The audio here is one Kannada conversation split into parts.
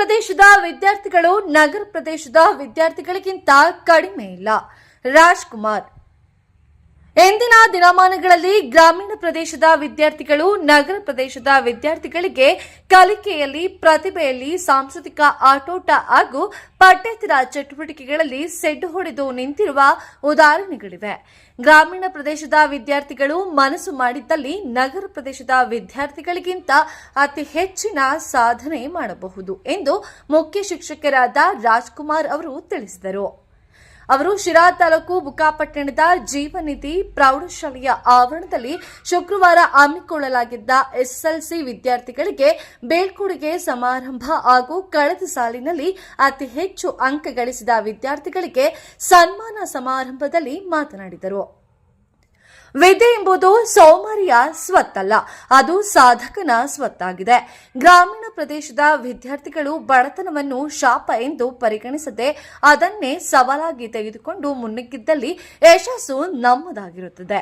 ಪ್ರದೇಶದ ವಿದ್ಯಾರ್ಥಿಗಳು ನಗರ ಪ್ರದೇಶದ ವಿದ್ಯಾರ್ಥಿಗಳಿಗಿಂತ ಕಡಿಮೆ ಇಲ್ಲ. ರಾಜ್ಕುಮಾರ್ ಎಂದಿನ ದಿನಮಾನಗಳಲ್ಲಿ ಗ್ರಾಮೀಣ ಪ್ರದೇಶದ ವಿದ್ಯಾರ್ಥಿಗಳು, ನಗರ ಪ್ರದೇಶದ ವಿದ್ಯಾರ್ಥಿಗಳಿಗೆ ಕಲಿಕೆಯಲ್ಲಿ ಪ್ರತಿಭೆಯಲ್ಲಿ ಸಾಂಸ್ಕೃತಿಕ ಆಟೋಟ ಹಾಗೂ ಪಠ್ಯೇತರ ಚಟುವಟಿಕೆಗಳಲ್ಲಿ ಸೆಡ್ಡು ಹೊಡೆದು ನಿಂತಿರುವ ಉದಾಹರಣೆಗಳಿವೆ. ಗ್ರಾಮೀಣ ಪ್ರದೇಶದ ವಿದ್ಯಾರ್ಥಿಗಳು ಮನಸ್ಸು ಮಾಡಿದ್ದಲ್ಲಿ ನಗರ ಪ್ರದೇಶದ ವಿದ್ಯಾರ್ಥಿಗಳಿಗಿಂತ ಅತಿ ಹೆಚ್ಚಿನ ಸಾಧನೆ ಮಾಡಬಹುದು ಎಂದು ಮುಖ್ಯ ಶಿಕ್ಷಕರಾದ ರಾಜ್ಕುಮಾರ್ ಅವರು ತಿಳಿಸಿದರು. ಅವರು ಶಿರಾ ತಾಲೂಕು ಬುಕ್ಕಾಪಟ್ಟಣದ ಜೀವನಿಧಿ ಪ್ರೌಢಶಾಲೆಯ ಆವರಣದಲ್ಲಿ ಶುಕ್ರವಾರ ಹಮ್ಮಿಕೊಳ್ಳಲಾಗಿದ್ದ ಎಸ್ಎಲ್ಸಿ ವಿದ್ಯಾರ್ಥಿಗಳಿಗೆ ಬೀಳ್ಕೊಡುಗೆ ಸಮಾರಂಭ ಹಾಗೂ ಕಳೆದ ಸಾಲಿನಲ್ಲಿ ಅತಿ ಹೆಚ್ಚು ಅಂಕ ಗಳಿಸಿದ ವಿದ್ಯಾರ್ಥಿಗಳಿಗೆ ಸನ್ಮಾನ ಸಮಾರಂಭದಲ್ಲಿ ಮಾತನಾಡಿದರು. ವಿದ್ಯೆ ಎಂಬುದು ಸೋಮಾರಿಯ ಸ್ವತ್ತಲ್ಲ, ಅದು ಸಾಧಕನ ಸ್ವತ್ತಾಗಿದೆ. ಗ್ರಾಮೀಣ ಪ್ರದೇಶದ ವಿದ್ಯಾರ್ಥಿಗಳು ಬಡತನವನ್ನು ಶಾಪ ಎಂದು ಪರಿಗಣಿಸದೆ ಅದನ್ನೇ ಸವಾಲಾಗಿ ತೆಗೆದುಕೊಂಡು ಮುನ್ನುಗ್ಗಿದ್ದಲ್ಲಿ ಯಶಸ್ಸು ನಮ್ಮದಾಗಿರುತ್ತದೆ.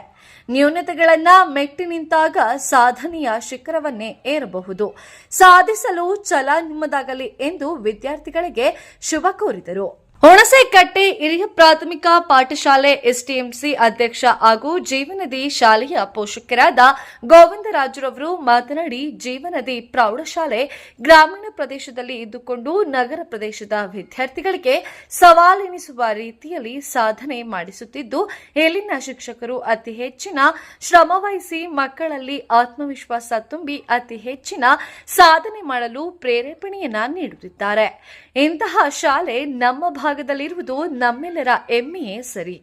ನ್ಯೂನತೆಗಳನ್ನ ಮೆಟ್ಟಿ ನಿಂತಾಗ ಸಾಧನೆಯ ಶಿಖರವನ್ನೇ ಏರಬಹುದು. ಸಾಧಿಸಲು ಛಲ ನಿಮ್ಮದಾಗಲಿ ಎಂದು ವಿದ್ಯಾರ್ಥಿಗಳಿಗೆ ಶುಭ ಕೋರಿದರು. ಹುಣಸೆಕಟ್ಟೆ ಹಿರಿಯ ಪ್ರಾಥಮಿಕ ಪಾಠಶಾಲೆ ಎಸ್ಟಿಎಂಸಿ ಅಧ್ಯಕ್ಷ ಹಾಗೂ ಜೀವನದಿ ಶಾಲೆಯ ಪೋಷಕರಾದ ಗೋವಿಂದರಾಜುರವರು ಮಾತನಾಡಿ, ಜೀವನದಿ ಪ್ರೌಢಶಾಲೆ ಗ್ರಾಮೀಣ ಪ್ರದೇಶದಲ್ಲಿ ಇದ್ದುಕೊಂಡು ನಗರ ಪ್ರದೇಶದ ವಿದ್ಯಾರ್ಥಿಗಳಿಗೆ ಸವಾಲೆನಿಸುವ ರೀತಿಯಲ್ಲಿ ಸಾಧನೆ ಮಾಡಿಸುತ್ತಿದ್ದು, ಇಲ್ಲಿನ ಶಿಕ್ಷಕರು ಅತಿ ಹೆಚ್ಚಿನ ಶ್ರಮವಹಿಸಿ ಮಕ್ಕಳಲ್ಲಿ ಆತ್ಮವಿಶ್ವಾಸ ತುಂಬಿ ಅತಿ ಹೆಚ್ಚಿನ ಸಾಧನೆ ಮಾಡಲು ಪ್ರೇರೇಪಣೆಯನ್ನ ನೀಡುತ್ತಿದ್ದಾರೆ. ಇಂತಹ ಶಾಲೆ ನಮ್ಮ ಭಾಗದಲ್ಲಿರುವುದು ನಮ್ಮೆಲ್ಲರ ಹೆಮ್ಮೆಯೇ ಸರಿ.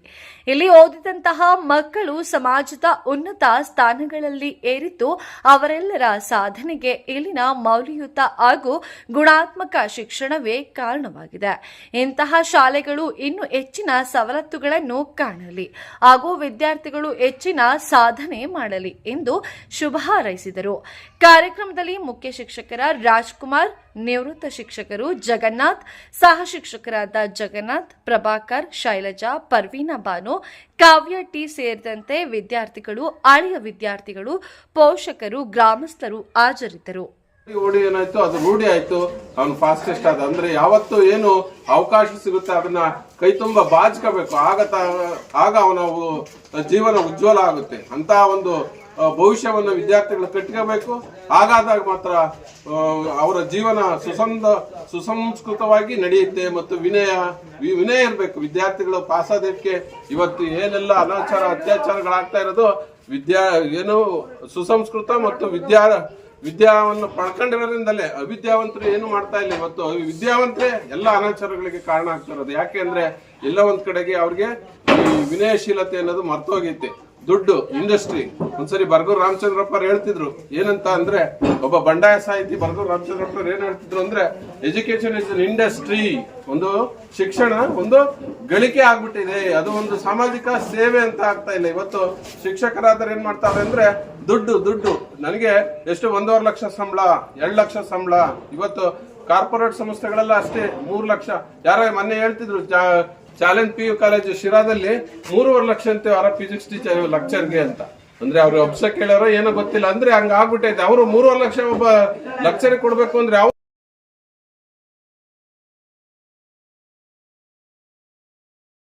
ಇಲ್ಲಿ ಓದಿದಂತಹ ಮಕ್ಕಳು ಸಮಾಜದ ಉನ್ನತ ಸ್ಥಾನಗಳಲ್ಲಿ ಏರಿದ್ದು ಅವರೆಲ್ಲರ ಸಾಧನೆಗೆ ಇಲ್ಲಿನ ಮೌಲ್ಯಯುತ ಹಾಗೂ ಗುಣಾತ್ಮಕ ಶಿಕ್ಷಣವೇ ಕಾರಣವಾಗಿದೆ. ಇಂತಹ ಶಾಲೆಗಳು ಇನ್ನು ಹೆಚ್ಚಿನ ಸವಲತ್ತುಗಳನ್ನು ಕಾಣಲಿ ಹಾಗೂ ವಿದ್ಯಾರ್ಥಿಗಳು ಹೆಚ್ಚಿನ ಸಾಧನೆ ಮಾಡಲಿ ಎಂದು ಶುಭ ಹಾರೈಸಿದರು. ಕಾರ್ಯಕ್ರಮದಲ್ಲಿ ಮುಖ್ಯ ಶಿಕ್ಷಕರ ರಾಜ್ಕುಮಾರ್ ನಿವೃತ್ತ ಶಿಕ್ಷಕರು ಜಗನ್ನಾಥ್, ಸಹ ಶಿಕ್ಷಕರಾದ ಜಗನ್ನಾಥ್, ಪ್ರಭಾಕರ್, ಶೈಲಜಾ, ಪರ್ವೀನ ಬಾನು, ಕಾವ್ಯ ಟಿ ಸೇರಿದಂತೆ ವಿದ್ಯಾರ್ಥಿಗಳು, ಆಳಿಯ ವಿದ್ಯಾರ್ಥಿಗಳು, ಪೋಷಕರು, ಗ್ರಾಮಸ್ಥರು ಹಾಜರಿದ್ದರು. ಓಡಿ ಏನಾಯ್ತು? ಅದು ರೂಢಿ ಆಯ್ತು. ಅವ್ನು ಫಾಸ್ಟೆಸ್ಟ್ ಆದ. ಅಂದ್ರೆ ಯಾವತ್ತು ಏನು ಅವಕಾಶ ಸಿಗುತ್ತೆ, ಅದನ್ನ ಕೈ ತುಂಬ ಬಾಚ್ಕೋಬೇಕು ಆಗ ಆಗ ಅವನ ಜೀವನ ಉಜ್ವಲ ಆಗುತ್ತೆ. ಅಂತ ಒಂದು ಭವಿಷ್ಯವನ್ನ ವಿದ್ಯಾರ್ಥಿಗಳು ಕಟ್ಕೋಬೇಕು ಹಾಗಾದಾಗ ಮಾತ್ರ ಅವರ ಜೀವನ ಸುಸಂದ, ಸುಸಂಸ್ಕೃತವಾಗಿ ನಡೆಯುತ್ತೆ ಮತ್ತು ವಿನಯ ವಿನಯ ಇರಬೇಕು. ವಿದ್ಯಾರ್ಥಿಗಳು ಪಾಸಾದಕ್ಕೆ ಇವತ್ತು ಏನೆಲ್ಲ ಅನಾಚಾರ, ಅತ್ಯಾಚಾರಗಳಾಗ್ತಾ ಇರೋದು, ವಿದ್ಯಾ, ಏನು ಸುಸಂಸ್ಕೃತ ಮತ್ತು ವಿದ್ಯಾ, ವಿದ್ಯಾವನ್ನು ಪಡ್ಕೊಂಡಿರೋದ್ರಿಂದಲೇ ಅವಿದ್ಯಾವಂತರು ಏನು ಮಾಡ್ತಾ ಇಲ್ಲ ಇವತ್ತು. ವಿದ್ಯಾವಂತರೇ ಎಲ್ಲ ಅನಾಚಾರಗಳಿಗೆ ಕಾರಣ ಆಗ್ತಾ ಇರೋದು. ಯಾಕೆ ಅಂದ್ರೆ ಎಲ್ಲ ಒಂದ್ ಕಡೆಗೆ ಅವ್ರಿಗೆ ವಿನಯಶೀಲತೆ ಅನ್ನೋದು ಮರ್ತೋಗೈತೆ. ದುಡ್ಡು ಇಂಡಸ್ಟ್ರಿ ಒಂದ್ಸರಿ ಬರ್ಗೂರ್ ರಾಮಚಂದ್ರಪ್ಪ ಹೇಳ್ತಿದ್ರು, ಏನಂತ ಅಂದ್ರೆ, ಒಬ್ಬ ಬಂಡಾಯ ಸಾಹಿತಿ ಬರ್ಗೂರ್ ರಾಮಚಂದ್ರಪ್ಪ ಏನ್ ಹೇಳ್ತಿದ್ರು ಅಂದ್ರೆ ಎಜುಕೇಶನ್ ಇಸ್ ಅನ್ ಇಂಡಸ್ಟ್ರಿ ಒಂದು ಶಿಕ್ಷಣ ಒಂದು ಗಳಿಕೆ ಆಗ್ಬಿಟ್ಟಿದೆ. ಅದು ಒಂದು ಸಾಮಾಜಿಕ ಸೇವೆ ಅಂತ ಆಗ್ತಾ ಇಲ್ಲ. ಇವತ್ತು ಶಿಕ್ಷಕರಾದ್ರೆ ಏನ್ ಮಾಡ್ತಾರೆ ಅಂದ್ರೆ, ದುಡ್ಡು ದುಡ್ಡು. ನನಗೆ ಎಷ್ಟು ಒಂದೂವರೆ ಲಕ್ಷ ಸಂಬಳ, ಎರಡು ಲಕ್ಷ ಸಂಬಳ. ಇವತ್ತು ಕಾರ್ಪೊರೇಟ್ ಸಂಸ್ಥೆಗಳೆಲ್ಲ ಅಷ್ಟೇ, ಮೂರು ಲಕ್ಷ. ಯಾರೋ ಮೊನ್ನೆ ಹೇಳ್ತಿದ್ರು ಚಾಲೆಂಜ್ ಪಿ ಯು ಕಾಲೇಜು ಶಿರಾದಲ್ಲಿ ಮೂರುವರೆ ಲಕ್ಷ ಅಂತ ಅವರ ಫಿಸಿಕ್ಸ್ ಟೀಚರ್ ಲೆಕ್ಚರ್ಗೆ ಅಂತ. ಅಂದ್ರೆ ಅವ್ರಿಗೆ ಅಬ್ಸ ಕೇಳಾರೋ ಏನೋ ಗೊತ್ತಿಲ್ಲ. ಅಂದ್ರೆ ಹಂಗ ಆಗ್ಬಿಟ್ಟೈತೆ ಅವರು ಮೂರುವರೆ ಲಕ್ಷ ಒಬ್ಬ ಲೆಕ್ಚರ್ ಕೊಡ್ಬೇಕು ಅಂದ್ರೆ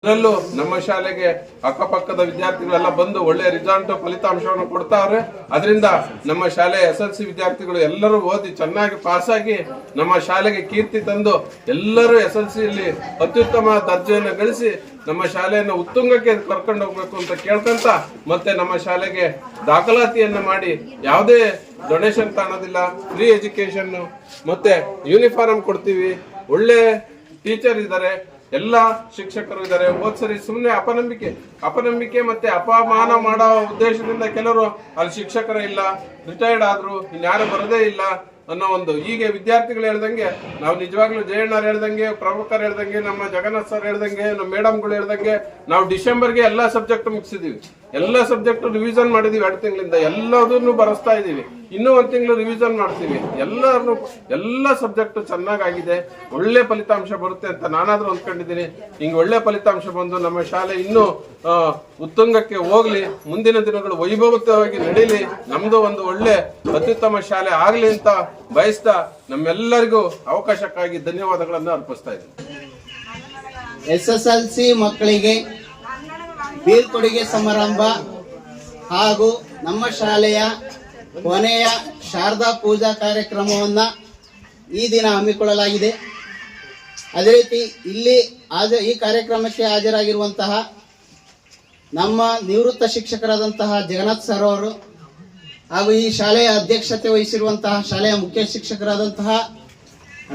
ಅದರಲ್ಲೂ ನಮ್ಮ ಶಾಲೆಗೆ ಅಕ್ಕಪಕ್ಕದ ವಿದ್ಯಾರ್ಥಿಗಳೆಲ್ಲ ಬಂದು ಒಳ್ಳೆ ರಿಸಲ್ಟ್ ಫಲಿತಾಂಶವನ್ನು ಕೊಡ್ತಾವ್ರೆ ಅದರಿಂದ ನಮ್ಮ ಶಾಲೆ ಎಸ್ ಎಲ್ ಸಿ ವಿದ್ಯಾರ್ಥಿಗಳು ಎಲ್ಲರೂ ಓದಿ ಚೆನ್ನಾಗಿ ಪಾಸಾಗಿ ನಮ್ಮ ಶಾಲೆಗೆ ಕೀರ್ತಿ ತಂದು ಎಲ್ಲರೂ ಎಸ್ ಎಲ್ ಸಿಯಲ್ಲಿ ಅತ್ಯುತ್ತಮ ದರ್ಜೆಯನ್ನು ಗಳಿಸಿ ನಮ್ಮ ಶಾಲೆಯನ್ನು ಉತ್ತುಂಗಕ್ಕೆ ಕರ್ಕೊಂಡು ಹೋಗ್ಬೇಕು ಅಂತ ಕೇಳ್ಕೊಂತ ಮತ್ತೆ ನಮ್ಮ ಶಾಲೆಗೆ ದಾಖಲಾತಿಯನ್ನ ಮಾಡಿ ಯಾವುದೇ ಡೊನೇಷನ್ ತಾಣೋದಿಲ್ಲ ಫ್ರೀ ಎಜುಕೇಶನ್ ಮತ್ತೆ ಯೂನಿಫಾರ್ಮ್ ಕೊಡ್ತೀವಿ. ಒಳ್ಳೆ ಟೀಚರ್ ಇದ್ದಾರೆ. ಎಲ್ಲ ಶಿಕ್ಷಕರು ಇದ್ದಾರೆ. ಸರಿ ಸುಮ್ಮನೆ ಅಪನಂಬಿಕೆ. ಅಪನಂಬಿಕೆ ಮತ್ತೆ ಅಪಮಾನ ಮಾಡೋ ಉದ್ದೇಶದಿಂದ ಕೆಲವರು ಅಲ್ಲಿ ಶಿಕ್ಷಕರ ಇಲ್ಲ ರಿಟೈರ್ಡ್ ಆದ್ರು ಇನ್ಯಾರು ಬರದೇ ಇಲ್ಲ ಅನ್ನೋ ಒಂದು. ಹೀಗೆ ವಿದ್ಯಾರ್ಥಿಗಳು ಹೇಳ್ದಂಗೆ, ನಾವು ನಿಜವಾಗ್ಲೂ ಜಯಣ್ಣವ್ರು ಹೇಳ್ದಂಗೆ ಪ್ರಮುಖರು ಹೇಳ್ದಂಗೆ, ನಮ್ಮ ಜಗನ್ನಾಥ್ ಸರ್ ಹೇಳ್ದಂಗೆ, ನಮ್ಮ ಮೇಡಮ್ಗಳು ಹೇಳ್ದಂಗೆ, ನಾವು ಡಿಸೆಂಬರ್ಗೆ ಎಲ್ಲಾ ಸಬ್ಜೆಕ್ಟ್ ಮುಗಿಸಿದೀವಿ. ಎಲ್ಲ ಸಬ್ಜೆಕ್ಟ್ ರಿವಿಷನ್ ಮಾಡಿದೀವಿ. ಎರಡು ತಿಂಗಳಿಂದ ಎಲ್ಲದನ್ನು ಬರೆಸ್ತಾ ಇದೀವಿ. ಇನ್ನೂ ಒಂದು ತಿಂಗಳು ರಿವಿಷನ್ ಮಾಡ್ತೀವಿ ಎಲ್ಲರೂ ಎಲ್ಲ ಸಬ್ಜೆಕ್ಟ್ ಚೆನ್ನಾಗಾಗಿದೆ. ಒಳ್ಳೆ ಫಲಿತಾಂಶ ಬರುತ್ತೆ ಅಂತ ನಾನಾದರೂ ಅಂದ್ಕೊಂಡಿದ್ದೀನಿ. ಹಿಂಗೆ ಒಳ್ಳೆ ಫಲಿತಾಂಶ ಬಂದು ನಮ್ಮ ಶಾಲೆ ಇನ್ನೂ ಉತ್ತುಂಗಕ್ಕೆ ಹೋಗ್ಲಿ, ಮುಂದಿನ ದಿನಗಳು ವೈಭವತವಾಗಿ ನಡೀಲಿ ನಮ್ಮದು ಒಂದು ಒಳ್ಳೆ ಅತ್ಯುತ್ತಮ ಶಾಲೆ ಆಗಲಿ ಅಂತ ಬಯಸ್ತಾ ನಮ್ಮೆಲ್ಲರಿಗೂ ಅವಕಾಶಕ್ಕಾಗಿ ಧನ್ಯವಾದಗಳನ್ನು ಅರ್ಪಿಸ್ತಾ ಇದ್ದೀನಿ. ಎಸ್ ಎಸ್ ಎಲ್ ಸಿ ಮಕ್ಕಳಿಗೆ ಬೀಳ್ಕೊಡುಗೆ ಸಮಾರಂಭ ಹಾಗೂ ನಮ್ಮ ಶಾಲೆಯ ಕೊನೆಯ ಶಾರದಾ ಪೂಜಾ ಕಾರ್ಯಕ್ರಮವನ್ನ ಈ ದಿನ ಹಮ್ಮಿಕೊಳ್ಳಲಾಗಿದೆ. ಅದೇ ರೀತಿ ಇಲ್ಲಿ ಹಾಜ, ಈ ಕಾರ್ಯಕ್ರಮಕ್ಕೆ ಹಾಜರಾಗಿರುವಂತಹ ನಮ್ಮ ನಿವೃತ್ತ ಶಿಕ್ಷಕರಾದಂತಹ ಜಗನ್ನಾಥ್ ಸರ್ ಅವರು ಹಾಗೂ ಈ ಶಾಲೆಯ ಅಧ್ಯಕ್ಷತೆ ವಹಿಸಿರುವಂತಹ ಶಾಲೆಯ ಮುಖ್ಯ ಶಿಕ್ಷಕರಾದಂತಹ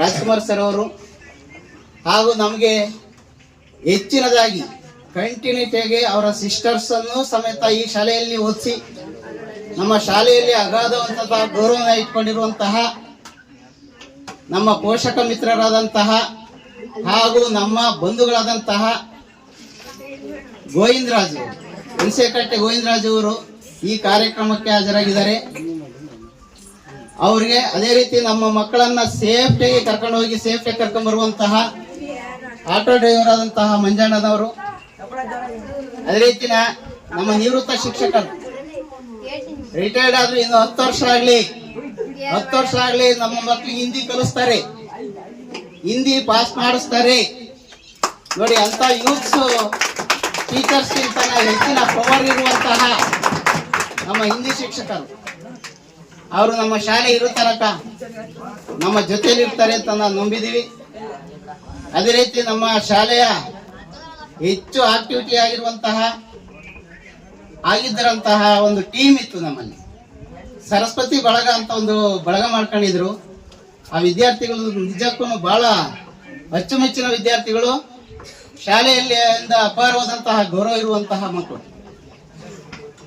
ರಾಜ್ಕುಮಾರ್ ಸರ್ ಅವರು ಹಾಗೂ ನಮಗೆ ಹೆಚ್ಚಿನದಾಗಿ ಕಂಟಿನ್ಯೂಟಿಯಾಗಿ ಅವರ ಸಿಸ್ಟರ್ಸನ್ನು ಸಮೇತ ಈ ಶಾಲೆಯಲ್ಲಿ ಓದಿಸಿ ನಮ್ಮ ಶಾಲೆಯಲ್ಲಿ ಅಗಾಧವಂತಹ ಗೌರವನ ಇಟ್ಕೊಂಡಿರುವಂತಹ ನಮ್ಮ ಪೋಷಕ ಮಿತ್ರರಾದಂತಹ ಹಾಗೂ ನಮ್ಮ ಬಂಧುಗಳಾದಂತಹ ಗೋವಿಂದರಾಜು, ಹುಣಸೆಕಟ್ಟೆ ಗೋವಿಂದರಾಜು ಅವರು ಈ ಕಾರ್ಯಕ್ರಮಕ್ಕೆ ಹಾಜರಾಗಿದ್ದಾರೆ. ಅವರಿಗೆ ಅದೇ ರೀತಿ ನಮ್ಮ ಮಕ್ಕಳನ್ನ ಸೇಫ್ಟಿಗೆ ಕರ್ಕೊಂಡು ಹೋಗಿ ಸೇಫ್ಟಿ ಕರ್ಕೊಂಡು ಬರುವಂತಹ ಆಟೋ ಡ್ರೈವರ್ ಆದಂತಹ ಮಂಜಣ್ಣನವರು. ಅದೇ ರೀತಿನ ನಮ್ಮ ನಿವೃತ್ತ ಶಿಕ್ಷಕರು ರಿಟೈರ್ಡ್ ಆದ್ರೆ ಇನ್ನು ಹತ್ತು ವರ್ಷ ಆಗ್ಲಿ. ಹತ್ತು ವರ್ಷ ಆಗ್ಲಿ ನಮ್ಮ ಮಕ್ಳಿಗೆ ಹಿಂದಿ ಕಲಿಸ್ತಾರೆ. ಹಿಂದಿ ಪಾಸ್ ಮಾಡಿಸ್ತಾರೆ. ನೋಡಿ ಅಂತ ಯೂತ್ಸ್ ಟೀಚರ್ಸ್ ಹೆಚ್ಚಿನ ಪವರ್ ಇರುವಂತಹ ನಮ್ಮ ಹಿಂದಿ ಶಿಕ್ಷಕರು. ಅವರು ನಮ್ಮ ಶಾಲೆ ಇರೋ ತನಕ ನಮ್ಮ ಜೊತೆಯಲ್ಲಿ ಇರ್ತಾರೆ ಅಂತ ನಾವು ನಂಬಿದೀವಿ. ಅದೇ ರೀತಿ ನಮ್ಮ ಶಾಲೆಯ ಹೆಚ್ಚು ಆಕ್ಟಿವಿಟಿ ಆಗಿರುವಂತಹ ಆಗಿದ್ದರಂತಹ ಒಂದು ಟೀಮ್ ಇತ್ತು ನಮ್ಮಲ್ಲಿ. ಸರಸ್ವತಿ ಬಳಗ ಅಂತ ಒಂದು ಬಳಗ ಮಾಡ್ಕೊಂಡಿದ್ರು. ಆ ವಿದ್ಯಾರ್ಥಿಗಳು ನಿಜಕ್ಕೂ ಬಹಳ ಅಚ್ಚುಮೆಚ್ಚಿನ ವಿದ್ಯಾರ್ಥಿಗಳು. ಶಾಲೆಯಲ್ಲಿ ಅಪಾರವಾದಂತಹ ಗೌರವ ಇರುವಂತಹ ಮಕ್ಕಳು.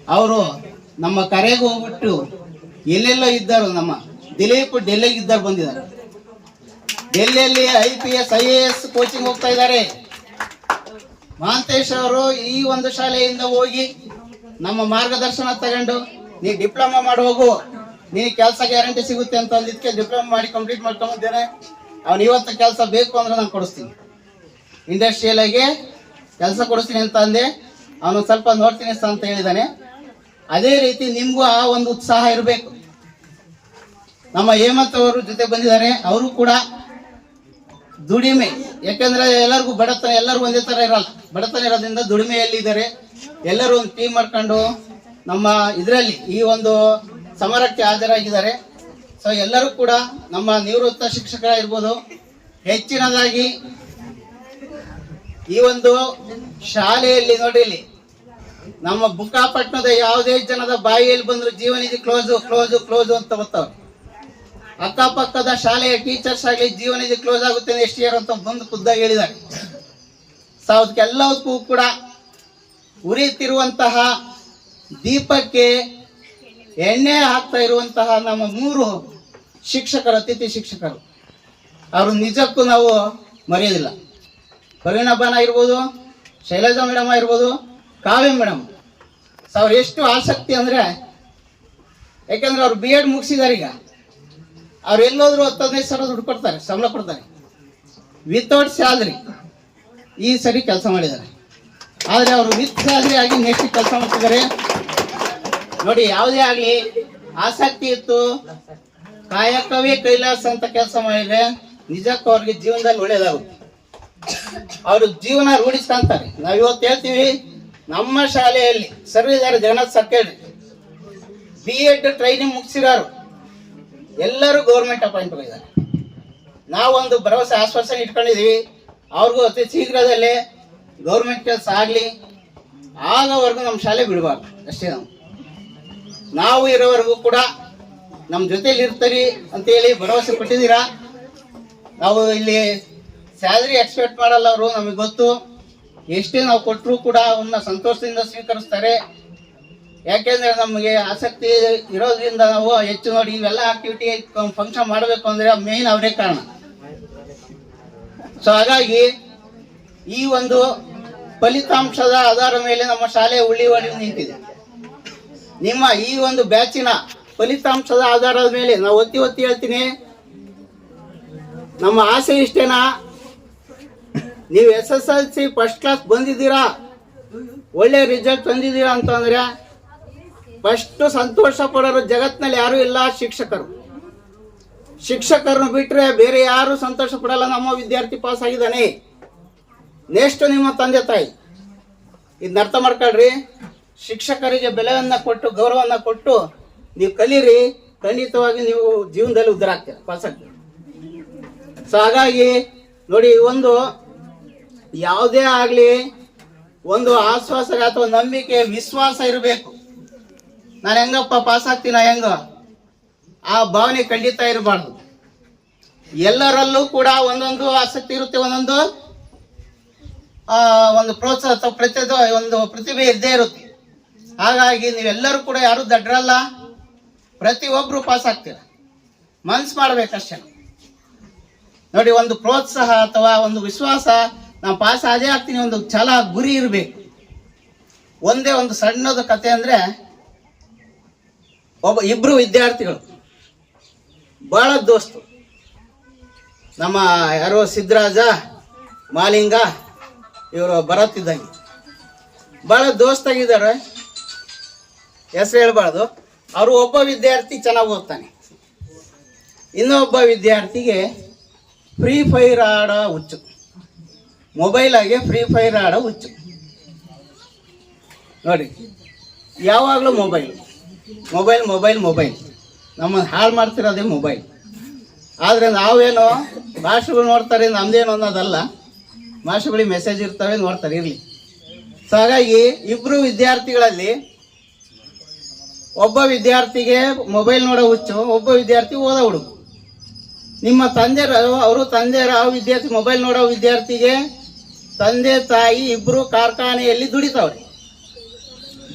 ಅವರು ನಮ್ಮ ಕರೆಗೆ ಹೋಗ್ಬಿಟ್ಟು ಎಲ್ಲೆಲ್ಲೋ ಇದ್ದರು, ನಮ್ಮ ದಿಲೀಪ್ ಡೆಲ್ಲಿಗೆ ಇದ್ದರು ಬಂದಿದ್ದಾರೆ. ಡೆಲ್ಲಿಯಲ್ಲಿ I P S, I A S coaching ಹೋಗ್ತಾ ಇದ್ದಾರೆ. ಮಹಾಂತೇಶ್ ಅವರು ಈ ಒಂದು ಶಾಲೆಯಿಂದ ಹೋಗಿ ನಮ್ಮ ಮಾರ್ಗದರ್ಶನ ತಗೊಂಡು ನೀ ಡಿಪ್ಲೊಮಾ ಮಾಡಿ ಹೋಗು. ನೀನು ಕೆಲಸ ಗ್ಯಾರಂಟಿ ಸಿಗುತ್ತೆ ಅಂತ ಅಂದಿದ್ದಕ್ಕೆ ಡಿಪ್ಲೊಮಾ ಮಾಡಿ ಕಂಪ್ಲೀಟ್ ಮಾಡ್ಕೊಂಬಂದೇನೆ. ಅವ್ನು ಇವತ್ತು ಕೆಲಸ ಬೇಕು ಅಂದ್ರೆ ನಾನು ಕೊಡಿಸ್ತೀನಿ. ಇಂಡಸ್ಟ್ರಿಯಲ್ ಆಗಿ ಕೆಲಸ ಕೊಡಿಸ್ತೀನಿ ಅಂತ ಅಂದೆ. ಅವನು ಸ್ವಲ್ಪ ನೋಡ್ತೀನಿ ಅಂತ ಹೇಳಿದಾನೆ. ಅದೇ ರೀತಿ ನಿಮಗೂ ಆ ಒಂದು ಉತ್ಸಾಹ ಇರಬೇಕು. ನಮ್ಮ ಹೇಮಂತ್ ಅವರು ಜೊತೆ ಬಂದಿದ್ದಾರೆ. ಅವರು ಕೂಡ ದುಡಿಮೆ. ಯಾಕಂದ್ರೆ ಎಲ್ಲರಿಗೂ ಬಡತನ ಎಲ್ಲರೂ ಒಂದೇ ತರ ಇರಲ್ಲ. ಬಡತನ ಇರೋದ್ರಿಂದ ದುಡಿಮೆಯಲ್ಲಿ ಇದ್ದಾರೆ. ಎಲ್ಲರೂ ಒಂದು ಟೀಮ್ ಮಾಡ್ಕೊಂಡು ನಮ್ಮ ಇದರಲ್ಲಿ ಈ ಒಂದು ಸಮರಕ್ಕೆ ಹಾಜರಾಗಿದ್ದಾರೆ. ಸೊ ಎಲ್ಲರೂ ಕೂಡ ನಮ್ಮ ನಿವೃತ್ತ ಶಿಕ್ಷಕರಾಗಿರ್ಬೋದು, ಹೆಚ್ಚಿನದಾಗಿ ಈ ಒಂದು ಶಾಲೆಯಲ್ಲಿ ನೋಡಿ ಇಲ್ಲಿ, ನಮ್ಮ ಬುಕ್ಕಾಪಟ್ಟಣದ ಯಾವುದೇ ಜನದ ಬಾಯಿಯಲ್ಲಿ ಬಂದ್ರು ಇದು ಕ್ಲೋಸ್ ಕ್ಲೋಸ್ ಕ್ಲೋಸ್ ಅಂತ ಗೊತ್ತವ್ರು ಅಕ್ಕಪಕ್ಕದ ಶಾಲೆಯ ಟೀಚರ್ಸ್ ಆಗಲಿ ಜೀವನ ಇದೆ ಕ್ಲೋಸ್ ಆಗುತ್ತೆ ನೆಕ್ಸ್ಟ್ ಇಯರ್ ಅಂತ ಬಂದು ಖುದ್ದಾಗಿ ಹೇಳಿದ್ದಾರೆ. ಸೊ ಅದಕ್ಕೆಲ್ಲದಕ್ಕೂ ಕೂಡ ಉರಿತಿರುವಂತಹ ದೀಪಕ್ಕೆ ಎಣ್ಣೆ ಹಾಕ್ತಾ ಇರುವಂತಹ ನಮ್ಮ ಮೂರು ಶಿಕ್ಷಕರು, ಅತಿಥಿ ಶಿಕ್ಷಕರು. ಅವರು ನಿಜಕ್ಕೂ ನಾವು ಮರೆಯೋದಿಲ್ಲ ಪ್ರವೀಣಬ್ಬನ ಬಾನ ಇರ್ಬೋದು, ಶೈಲಜಾ ಮೇಡಮ್ ಇರ್ಬೋದು, ಕಾವ್ಯ ಮೇಡಮ್. ಸೊ, ಅವ್ರು ಎಷ್ಟು ಆಸಕ್ತಿ ಅಂದರೆ, ಯಾಕೆಂದ್ರೆ ಅವ್ರು ಬಿ ಎಡ್ ಮುಗಿಸಿದ್ದಾರೆ ಈಗ. ಅವ್ರು ಎಲ್ಲೋದ್ರು ಹತ್ತು, ಹದಿನೈದು ಸಾವಿರ ದುಡ್ಡು ಕೊಡ್ತಾರೆ, ಸಂಬಳ ಕೊಡ್ತಾರೆ. ವಿತೌಟ್ ಸ್ಯಾಲ್ರಿ ಈ ಸರಿ ಕೆಲಸ ಮಾಡಿದ್ದಾರೆ. ಆದರೆ ಅವರು ವಿತ್ ಸ್ಯಾಲ್ರಿ ಆಗಿ ಹೆಚ್ಚು ಕೆಲಸ ಮಾಡ್ತಿದ್ದಾರೆ. ನೋಡಿ, ಯಾವುದೇ ಆಗಲಿ ಆಸಕ್ತಿ ಇತ್ತು. ಕಾಯಕವೇ ಕೈಲಾಸ ಅಂತ ಕೆಲಸ ಮಾಡಿದ್ರೆ ನಿಜಕ್ಕೂ ಅವ್ರಿಗೆ ಜೀವನದಲ್ಲಿ ಒಳ್ಳೇದಾಗುತ್ತೆ. ಅವರು ಜೀವನ ರೂಢಿಸ್ಕೊಂತಾರೆ ನಾವು ಇವತ್ತು ಹೇಳ್ತೀವಿ, ನಮ್ಮ ಶಾಲೆಯಲ್ಲಿ ಸರ್ವಿದಾರ ಜನ ಸರ್ಕೇಳಿ ಬಿ ಎಡ್ ಟ್ರೈನಿಂಗ್ ಮುಗಿಸಿರೋರು ಎಲ್ಲರೂ ಗೌರ್ಮೆಂಟ್ ಅಪಾಯಿಂಟ್ ಆಗಿದ್ದಾರೆ ನಾವೊಂದು ಭರವಸೆ, ಆಶ್ವಾಸನೆ ಇಟ್ಕೊಂಡಿದೀವಿ ಅವ್ರಿಗೂ ಅತಿ ಶೀಘ್ರದಲ್ಲೇ ಗೌರ್ಮೆಂಟ್ ಕೆಲಸ ಆಗಲಿ, ಆಗೋವರೆಗೂ ನಮ್ಮ ಶಾಲೆ ಬಿಡಬಾರ್ದು, ಅಷ್ಟೇ ನಾವು. ನಾವು ಇರೋವರೆಗೂ ಕೂಡ ನಮ್ಮ ಜೊತೆಲಿ ಇರ್ತೀರಿ ಅಂತೇಳಿ ಭರವಸೆ ಕೊಟ್ಟಿದ್ದೀರಾ? ನಾವು ಇಲ್ಲಿ ಸ್ಯಾಲ್ರಿ ಎಕ್ಸ್ಪೆಕ್ಟ್ ಮಾಡಲ್ಲ ಅವರು, ನಮಗೆ ಗೊತ್ತು. ಎಷ್ಟೇ ನಾವು ಕೊಟ್ಟರೂ ಕೂಡ ಅವನ್ನ ಸಂತೋಷದಿಂದ ಸ್ವೀಕರಿಸ್ತಾರೆ. ಯಾಕೆಂದರೆ ನಮಗೆ ಆಸಕ್ತಿ ಇರೋದ್ರಿಂದ ನಾವು ಹೆಚ್ಚು ನೋಡಿ ಇವೆಲ್ಲ ಆಕ್ಟಿವಿಟಿ ಫಂಕ್ಷನ್ ಮಾಡಬೇಕು ಅಂದ್ರೆ ಮೇನ್ ಅವರೇ ಕಾರಣ. ಸೊ ಹಾಗಾಗಿ ಈ ಒಂದು ಫಲಿತಾಂಶದ ಆಧಾರ ಮೇಲೆ ನಮ್ಮ ಶಾಲೆ ಉಳಿವಳಿ ನಿಂತಿದೆ. ನಿಮ್ಮ ಈ ಒಂದು ಬ್ಯಾಚಿನ ಫಲಿತಾಂಶದ ಆಧಾರದ ಮೇಲೆ ನಾವು ಒತ್ತಿ ಒತ್ತಿ ಹೇಳ್ತೀನಿ. ನಮ್ಮ ಆಸೆ ಇಷ್ಟೇನಾ ನೀವು S S L C first class ಬಂದಿದ್ದೀರಾ? ಒಳ್ಳೆ ರಿಸಲ್ಟ್ ತಂದಿದ್ದೀರಾ ಅಂತಂದ್ರೆ ಫಸ್ಟ್ ಸಂತೋಷ ಪಡೋರು ಜಗತ್ನಲ್ಲಿ ಯಾರು ಇಲ್ಲ ಶಿಕ್ಷಕರು. ಶಿಕ್ಷಕರನ್ನು ಬಿಟ್ರೆ ಬೇರೆ ಯಾರು ಸಂತೋಷ ಪಡಲ್ಲ. ನಮ್ಮ ವಿದ್ಯಾರ್ಥಿ ಪಾಸ್ ಆಗಿದ್ದಾನೆ. ನೆಕ್ಸ್ಟ್ ನಿಮ್ಮ ತಂದೆ ತಾಯಿ. ಇದನ್ನ ಅರ್ಥ ಮಾಡ್ಕೊಳ್ರಿ? ಶಿಕ್ಷಕರಿಗೆ ಬೆಲೆಯನ್ನ ಕೊಟ್ಟು, ಗೌರವವನ್ನು ಕೊಟ್ಟು ನೀವು ಕಲೀರಿ, ಖಂಡಿತವಾಗಿ ನೀವು ಜೀವನದಲ್ಲಿ ಉದ್ಧಾರ ಆಗ್ತೀರ, ಪಾಸ್ ಆಗ್ತೀರ. ಸೊ ಹಾಗಾಗಿ ನೋಡಿ ಒಂದು ಯಾವುದೇ ಆಗಲಿ ಒಂದು ಆಶ್ವಾಸ ಅಥವಾ ನಂಬಿಕೆ, ವಿಶ್ವಾಸ ಇರಬೇಕು. ನಾನು ಹೆಂಗಪ್ಪ ಪಾಸ್ ಆಗ್ತೀನ ಹೆಂಗ? ಆ ಭಾವನೆ ಖಂಡಿತ ಇರಬಾರ್ದು. ಎಲ್ಲರಲ್ಲೂ ಕೂಡ ಒಂದೊಂದು ಆಸಕ್ತಿ ಇರುತ್ತೆ, ಒಂದೊಂದು ಆ, ಒಂದು ಪ್ರೋತ್ಸಾಹ ಅಥವಾ ಪ್ರತಿಭೆ ಒಂದು ಪ್ರತಿಭೆ ಇದ್ದೇ ಇರುತ್ತೆ. ಹಾಗಾಗಿ ನೀವೆಲ್ಲರೂ ಕೂಡ ಯಾರು ದಡ್ರಲ್ಲ. ಪ್ರತಿಯೊಬ್ಬರು ಪಾಸ್ ಆಗ್ತೀರ. ಮನ್ಸು ಮಾಡ್ಬೇಕಷ್ಟೇ ನೋಡಿ ಒಂದು ಪ್ರೋತ್ಸಾಹ ಅಥವಾ ಒಂದು ವಿಶ್ವಾಸ ನಾವು ಪಾಸ್ ಆದೇ ಆಗ್ತೀನಿ ಒಂದು ಛಲ ಗುರಿ ಇರಬೇಕು. ಒಂದೇ ಒಂದು ಸಣ್ಣದ ಕತೆ ಅಂದ್ರೆ ಒಬ್ಬ ಇಬ್ರು ವಿದ್ಯಾರ್ಥಿಗಳು. ಬಹಳ ದೋಸ್ತು. ನಮ್ಮ ಯಾರೋ ಸಿದ್ದರಾಜ ಮಾಲಿಂಗ. ಇವರು ಬರತ್ತಿದ್ದಂಗೆ. ಭಾಳ ದೋಸ್ತಾಗಿದ್ದಾರೆ. ಹೆಸರು ಹೇಳ್ಬಾರ್ದು. ಅವರು ಒಬ್ಬ ವಿದ್ಯಾರ್ಥಿ ಚೆನ್ನಾಗಿ ಓದ್ತಾನೆ. ಇನ್ನೊಬ್ಬ ವಿದ್ಯಾರ್ಥಿಗೆ ಫ್ರೀ ಫೈರ್ ಆಡೋ ಹುಚ್ಚು. ಮೊಬೈಲಾಗೆ ಫ್ರೀ ಫೈರ್ ಆಡೋ ಹುಚ್ಚು. ನೋಡಿ, ಯಾವಾಗಲೂ ಮೊಬೈಲ್. Mobile mobile mobile. ನಮ್ಮನ್ನು ಹಾಳು ಮಾಡ್ತಿರೋದೇ ಮೊಬೈಲ್. ಆದರೆ ನಾವೇನೋ ಭಾಷೆಗಳು ನೋಡ್ತಾರೆ, ನಮ್ದೇನು ಅನ್ನೋದಲ್ಲ. ಭಾಷೆಗಳಿಗೆ ಮೆಸೇಜ್ ಇರ್ತವೆ ನೋಡ್ತಾರೆ, ಇರಲಿ. ಸೊ ಹಾಗಾಗಿ ಇಬ್ಬರು ವಿದ್ಯಾರ್ಥಿಗಳಲ್ಲಿ ಒಬ್ಬ ವಿದ್ಯಾರ್ಥಿಗೆ ಮೊಬೈಲ್ ನೋಡೋ ಹುಚ್ಚು, ಒಬ್ಬ ವಿದ್ಯಾರ್ಥಿ ಓದೋ ಹುಡುಗ. ನಿಮ್ಮ ತಂದೆಯರು, ಅವರು ತಂದೆಯರು ಆ ವಿದ್ಯಾರ್ಥಿ ಮೊಬೈಲ್ ನೋಡೋ ವಿದ್ಯಾರ್ಥಿಗೆ ತಂದೆ, ತಾಯಿ ಇಬ್ಬರು ಕಾರ್ಖಾನೆಯಲ್ಲಿ ದುಡಿತಾವ್ರಿ.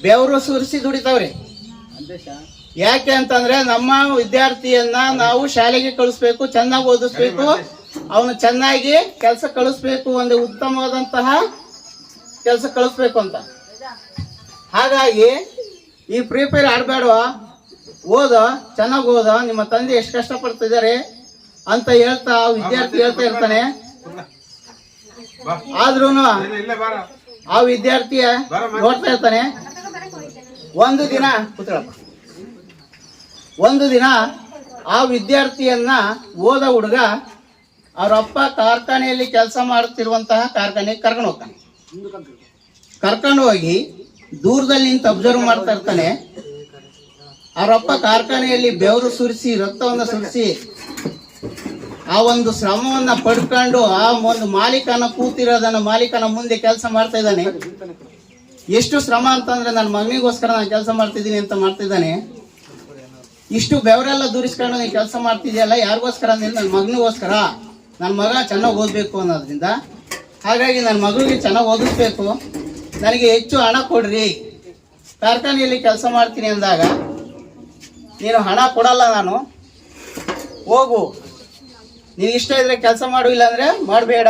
ಬೆವರು ಸುರಿಸಿ ದುಡಿತಾವ್ರಿ. ಯಾಕೆ ಅಂತಂದ್ರೆ ನಮ್ಮ ವಿದ್ಯಾರ್ಥಿಯನ್ನ ನಾವು ಶಾಲೆಗೆ ಕಳಿಸ್ಬೇಕು, ಚೆನ್ನಾಗಿ ಓದಿಸ್ಬೇಕು ಅವನು ಚೆನ್ನಾಗಿ ಕೆಲಸ ಕಳಿಸ್ಬೇಕು, ಒಂದು ಉತ್ತಮವಾದಂತಹ ಕೆಲಸ ಕಳಿಸ್ಬೇಕು ಅಂತ. ಹಾಗಾಗಿ ಈ ಫ್ರೀ ಫೈರ್ ಆಡಬೇಡ ಓದ, ಚೆನ್ನಾಗಿ ಓದ, ನಿಮ್ಮ ತಂದೆ ಎಷ್ಟು ಕಷ್ಟಪಡ್ತಿದ್ದಾರೆ ಅಂತ ಹೇಳ್ತಾ ವಿದ್ಯಾರ್ಥಿ ಹೇಳ್ತಾ ಇರ್ತಾನೆ. ಆದ್ರೂ ಆ ವಿದ್ಯಾರ್ಥಿಯ ನೋಡ್ತಾ ಇರ್ತಾನೆ. ಒಂದು ದಿನ ಒಂದು ದಿನ ಆ ವಿದ್ಯಾರ್ಥಿಯನ್ನ ಓದ ಹುಡುಗ ಅವ್ರ ಅಪ್ಪ ಕಾರ್ಖಾನೆಯಲ್ಲಿ ಕೆಲಸ ಮಾಡುತ್ತಿರುವಂತಹ ಕಾರ್ಖಾನೆಗೆ ಕರ್ಕೊಂಡು ಹೋಗ್ತಾನೆ. ಕರ್ಕೊಂಡು ಹೋಗಿ ದೂರದಲ್ಲಿ ನಿಂತು ಅಬ್ಸರ್ವ್ ಮಾಡ್ತಾ ಇರ್ತಾನೆ. ಅವರಪ್ಪ ಕಾರ್ಖಾನೆಯಲ್ಲಿ ಬೆವರು ಸುರಿಸಿ, ರಕ್ತವನ್ನು ಸುರಿಸಿ, ಆ ಒಂದು ಶ್ರಮವನ್ನ ಪಡ್ಕೊಂಡು ಆ ಒಂದು ಮಾಲೀಕನ ಕೂತಿರೋದನ್ನ ಮಾಲೀಕನ ಮುಂದೆ ಕೆಲಸ ಮಾಡ್ತಾ ಇದ್ದಾನೆ. ಎಷ್ಟು ಶ್ರಮ ಅಂತಂದ್ರೆ ನನ್ನ ಮಗನಿಗೋಸ್ಕರ ನಾನು ಕೆಲಸ ಮಾಡ್ತಿದ್ದೀನಿ ಅಂತ ಮಾಡ್ತಿದ್ದಾನೆ ಇಷ್ಟು ಬೆವರೆಲ್ಲ ದೂರಿಸ್ಕೊಂಡು ನೀನು ಕೆಲಸ ಮಾಡ್ತಿದ್ಯಲ್ಲ, ಯಾರಿಗೋಸ್ಕರ ಅಂದ್ರೆ ನನ್ನ ಮಗನಿಗೋಸ್ಕರ? ನನ್ನ ಮಗ ಚೆನ್ನಾಗಿ ಓದಬೇಕು ಅನ್ನೋದ್ರಿಂದ ಹಾಗಾಗಿ ನನ್ನ ಮಗುವಿಗೆ ಚೆನ್ನಾಗಿ ಓದಿಸ್ಬೇಕು. ನನಗೆ ಹೆಚ್ಚು ಹಣ ಕೊಡ್ರಿ. ಕಾರ್ಖಾನೆಯಲ್ಲಿ ಕೆಲಸ ಮಾಡ್ತೀನಿ ಅಂದಾಗ ನೀನು ಹಣ ಕೊಡಲ್ಲ ನಾನು. ಹೋಗು. ನೀನು ಇಷ್ಟ ಇದ್ರೆ ಕೆಲಸ ಮಾಡು, ಇಲ್ಲಾಂದ್ರೆ ಮಾಡಬೇಡ.